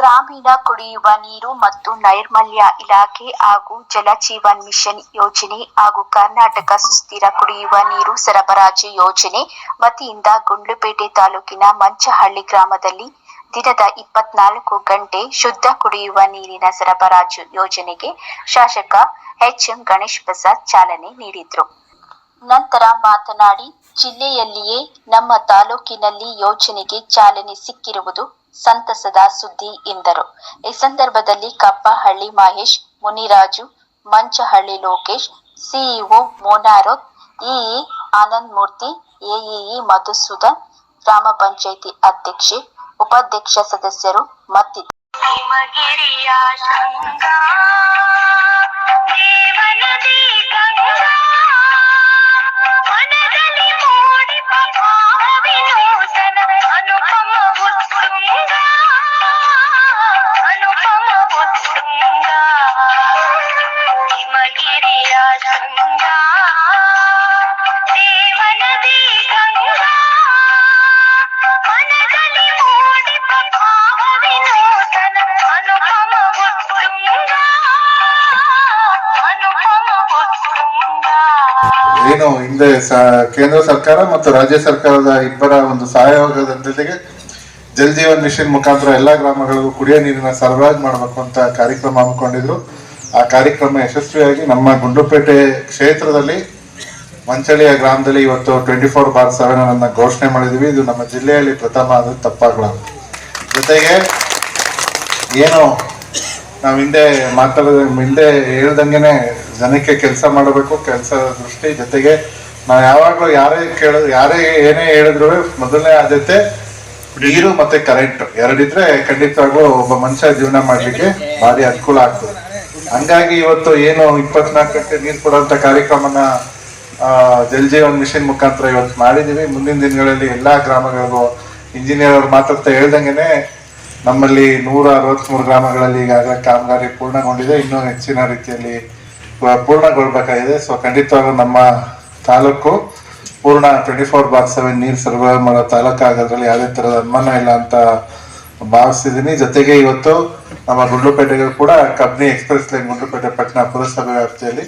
ಗ್ರಾಮೀಣ ಕುಡಿಯುವ ನೀರು ಮತ್ತು ನೈರ್ಮಲ್ಯ ಇಲಾಖೆ ಹಾಗೂ ಜಲಜೀವನ್ ಮಿಷನ್ ಯೋಜನೆ ಹಾಗೂ ಕರ್ನಾಟಕ ಸುಸ್ಥಿರ ಕುಡಿಯುವ ನೀರು ಸರಬರಾಜು ಯೋಜನೆ ವತಿಯಿಂದ ಗುಂಡ್ಲುಪೇಟೆ ತಾಲೂಕಿನ ಮಂಚಹಳ್ಳಿ ಗ್ರಾಮದಲ್ಲಿ ದಿನದ ಇಪ್ಪತ್ನಾಲ್ಕು ಗಂಟೆ ಶುದ್ಧ ಕುಡಿಯುವ ನೀರಿನ ಸರಬರಾಜು ಯೋಜನೆಗೆ ಶಾಸಕ ಎಚ್ ಎಂ ಗಣೇಶ್ ಪ್ರಸಾದ್ ಚಾಲನೆ ನೀಡಿದ್ರು. ನಂತರ ಮಾತನಾಡಿ, ಜಿಲ್ಲೆಯಲ್ಲಿಯೇ ನಮ್ಮ ತಾಲೂಕಿನಲ್ಲಿ ಯೋಜನೆಗೆ ಚಾಲನೆ ಸಿಕ್ಕಿರುವುದು ಸಂತಸದ ಸುದ್ದಿ ಎಂದರು. ಈ ಸಂದರ್ಭದಲ್ಲಿ Kappahalli Mahesh, Muniraju, Manchahalli Lokesh, CEO Mona Roth EE Anand Murthy AEE Madhusudan, ಗ್ರಾಮ ಪಂಚಾಯಿತಿ ಅಧ್ಯಕ್ಷೆ, ಉಪಾಧ್ಯಕ್ಷ ಸದಸ್ಯರು ಮತ್ತಿದ್ದರು ದೇವನದಿ ಏನು ಹಿಂದೆ ಕೇಂದ್ರ ಸರ್ಕಾರ ಮತ್ತು ರಾಜ್ಯ ಸರ್ಕಾರದ ಇಬ್ಬರ ಒಂದು ಸಹಯೋಗದ ಜೊತೆಗೆ ಜಲ್ ಜೀವನ್ ಮಿಷನ್ ಮುಖಾಂತರ ಎಲ್ಲಾ ಗ್ರಾಮಗಳಿಗೂ ಕುಡಿಯೋ ನೀರಿನ ಸರಬರಾಜು ಮಾಡಬೇಕು ಅಂತ ಕಾರ್ಯಕ್ರಮ ಹಮ್ಮಿಕೊಂಡಿದ್ರು. ಆ ಕಾರ್ಯಕ್ರಮ ಯಶಸ್ವಿಯಾಗಿ ನಮ್ಮ ಗುಂಡುಪೇಟೆ ಕ್ಷೇತ್ರದಲ್ಲಿ ಮಂಚಳಿಯ ಗ್ರಾಮದಲ್ಲಿ ಇವತ್ತು ಟ್ವೆಂಟಿ ಫೋರ್ ಬಾರ್ ಸೆವೆನ್ ಅನ್ನ ಘೋಷಣೆ ಮಾಡಿದೀವಿ. ಇದು ನಮ್ಮ ಜಿಲ್ಲೆಯಲ್ಲಿ ಪ್ರಥಮ ಆದ ತಪ್ಪಾಗಲಾರದು. ಜೊತೆಗೆ ಏನು ನಾವು ಹಿಂದೆ ಮಾತಾಡಿದ ಹಿಂದೆ ಹೇಳ್ದಂಗೆನೆ ಜನಕ್ಕೆ ಕೆಲಸ ಮಾಡಬೇಕು, ಕೆಲಸ ದೃಷ್ಟಿ ಜೊತೆಗೆ ನಾವು ಯಾವಾಗಲೂ ಯಾರೇ ಕೇಳ, ಯಾರೇ ಏನೇ ಹೇಳಿದ್ರು ಮೊದಲನೇ ಆದ್ಯತೆ ನೀರು ಮತ್ತೆ ಕರೆಂಟ್ ಎರಡಿದ್ರೆ ಖಂಡಿತವಾಗ್ಲೂ ಒಬ್ಬ ಮನುಷ್ಯ ಜೀವನ ಮಾಡ್ಲಿಕ್ಕೆ ಭಾರಿ ಅನುಕೂಲ ಆಗ್ತದೆ. ಹಂಗಾಗಿ ಇವತ್ತು ಏನು ಇಪ್ಪತ್ನಾಲ್ಕು ಗಂಟೆ ನೀರು ಕೊಡುವಂತ ಕಾರ್ಯಕ್ರಮನ ಜಲ್ ಜೀವನ್ ಮಿಷನ್ ಮುಖಾಂತರ ಇವತ್ತು ಮಾಡಿದೀವಿ. ಮುಂದಿನ ದಿನಗಳಲ್ಲಿ ಎಲ್ಲಾ ಗ್ರಾಮಗಳಿಗೂ ಇಂಜಿನಿಯರ್ ಅವ್ರು ಮಾತಾಡ್ತಾ ಹೇಳ್ದಂಗೆನೆ ನಮ್ಮಲ್ಲಿ ನೂರ ಅರವತ್ಮೂರು ಗ್ರಾಮಗಳಲ್ಲಿ ಈಗಾಗಲೇ ಕಾಮಗಾರಿ ಪೂರ್ಣಗೊಂಡಿದೆ. ಇನ್ನೂ ಹೆಚ್ಚಿನ ರೀತಿಯಲ್ಲಿ ಪೂರ್ಣಗೊಳ್ಬೇಕಾಗಿದೆ. ಸೊ ಖಂಡಿತವಾಗ್ಲೂ ನಮ್ಮ ತಾಲೂಕು ಪೂರ್ಣ ಟ್ವೆಂಟಿ ಫೋರ್ ಬಾರ್ ಸೆವೆನ್ ನೀರು ಸರಬರಾಜು ಮಾಡೋ ತಾಲೂಕು ಆಗೋದ್ರಲ್ಲಿ ಯಾವುದೇ ಥರದ ಅನುಮಾನ ಇಲ್ಲ ಅಂತ ಭಾವಿಸಿದ್ದೀನಿ. ಜೊತೆಗೆ ಇವತ್ತು ನಮ್ಮ ಗುಂಡ್ಲುಪೇಟೆಗೆ ಕೂಡ ಕಬ್ನಿ ಎಕ್ಸ್ಪ್ರೆಸ್ ಲೈನ್ ಗುಂಡ್ಲುಪೇಟೆ ಪಟ್ಟಣ ಪುರಸಭೆ ವ್ಯಾಪ್ತಿಯಲ್ಲಿ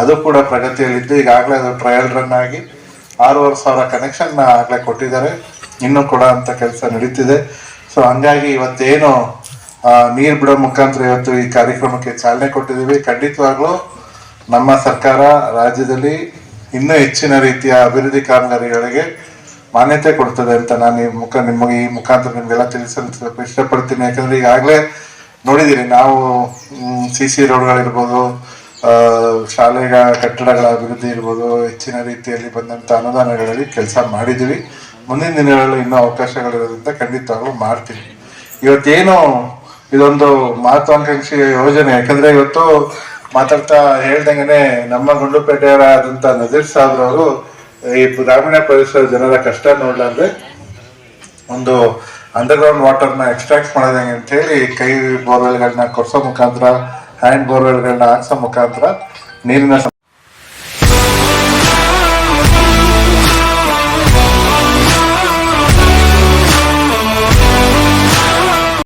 ಅದು ಕೂಡ ಪ್ರಗತಿಯಲ್ಲಿದ್ದು, ಈಗಾಗಲೇ ಅದು ಟ್ರಯಲ್ ರನ್ ಆಗಿ ಆರೂವರೆ ಸಾವಿರ ಕನೆಕ್ಷನ್ ಆಗಲೇ ಕೊಟ್ಟಿದ್ದಾರೆ. ಇನ್ನೂ ಕೂಡ ಅಂತ ಕೆಲಸ ನಡೀತಿದೆ. ಸೊ ಹಂಗಾಗಿ ಇವತ್ತೇನು ನೀರ್ ಬಿಡೋ ಮುಖಾಂತರ ಇವತ್ತು ಈ ಕಾರ್ಯಕ್ರಮಕ್ಕೆ ಚಾಲನೆ ಕೊಟ್ಟಿದ್ದೀವಿ. ಖಂಡಿತವಾಗ್ಲೂ ನಮ್ಮ ಸರ್ಕಾರ ರಾಜ್ಯದಲ್ಲಿ ಇನ್ನೂ ಹೆಚ್ಚಿನ ರೀತಿಯ ಅಭಿವೃದ್ಧಿ ಕಾಮಗಾರಿಗಳಿಗೆ ಮಾನ್ಯತೆ ಕೊಡ್ತದೆ ಅಂತ ನಾನು ಈ ಮುಖ, ನಿಮಗೆ ಈ ಮುಖಾಂತರ ನಿಮ್ಗೆಲ್ಲ ತಿಳಿಸಲು ಸ್ವಲ್ಪ ಇಷ್ಟಪಡ್ತೀನಿ. ಯಾಕಂದ್ರೆ ಈಗಾಗಲೇ ನೋಡಿದ್ದೀರಿ, ನಾವು ಸಿ ಸಿ ರೋಡ್ಗಳಿರ್ಬೋದು ಶಾಲೆಗಳ ಕಟ್ಟಡಗಳ ಅಭಿವೃದ್ಧಿ ಇರ್ಬೋದು, ಹೆಚ್ಚಿನ ರೀತಿಯಲ್ಲಿ ಬಂದಂತ ಅನುದಾನಗಳಲ್ಲಿ ಕೆಲಸ ಮಾಡಿದ್ದೀವಿ. ಮುಂದಿನ ದಿನಗಳಲ್ಲಿ ಇನ್ನೂ ಅವಕಾಶಗಳಿರೋದ್ರಿಂದ ಖಂಡಿತವಾಗ್ಲೂ ಮಾಡ್ತೀವಿ. ಇವತ್ತೇನು ಇದೊಂದು ಮಹತ್ವಾಕಾಂಕ್ಷಿ ಯೋಜನೆ, ಯಾಕಂದ್ರೆ ಇವತ್ತು ಮಾತಾಡ್ತಾ ಹೇಳ್ದಂಗೆ ನಮ್ಮ ಗುಂಡುಪೇಟೆಯವರಾದಂತ ನಜೀರ್ ಸಾಬ್ರವರು ಈ ಗ್ರಾಮೀಣ ಪ್ರದೇಶದ ಜನರ ಕಷ್ಟ ನೋಡ್ಲಾರ್ದೆ ಒಂದು ಅಂಡರ್ಗ್ರೌಂಡ್ ವಾಟರ್ನ ಎಕ್ಸ್ಟ್ರಾಕ್ಟ್ ಮಾಡೋದಂಗೆ ಅಂತ ಹೇಳಿ ಕೈ ಬೋರ್ವೆಲ್ಗಳನ್ನ ಕೊರ್ಸೋ ಮುಖಾಂತರ ಹ್ಯಾಂಡ್ ಬೋರ್ವೆಲ್ಗಳನ್ನ ಹಾಕ್ಸೋ ಮುಖಾಂತರ ನೀರಿನ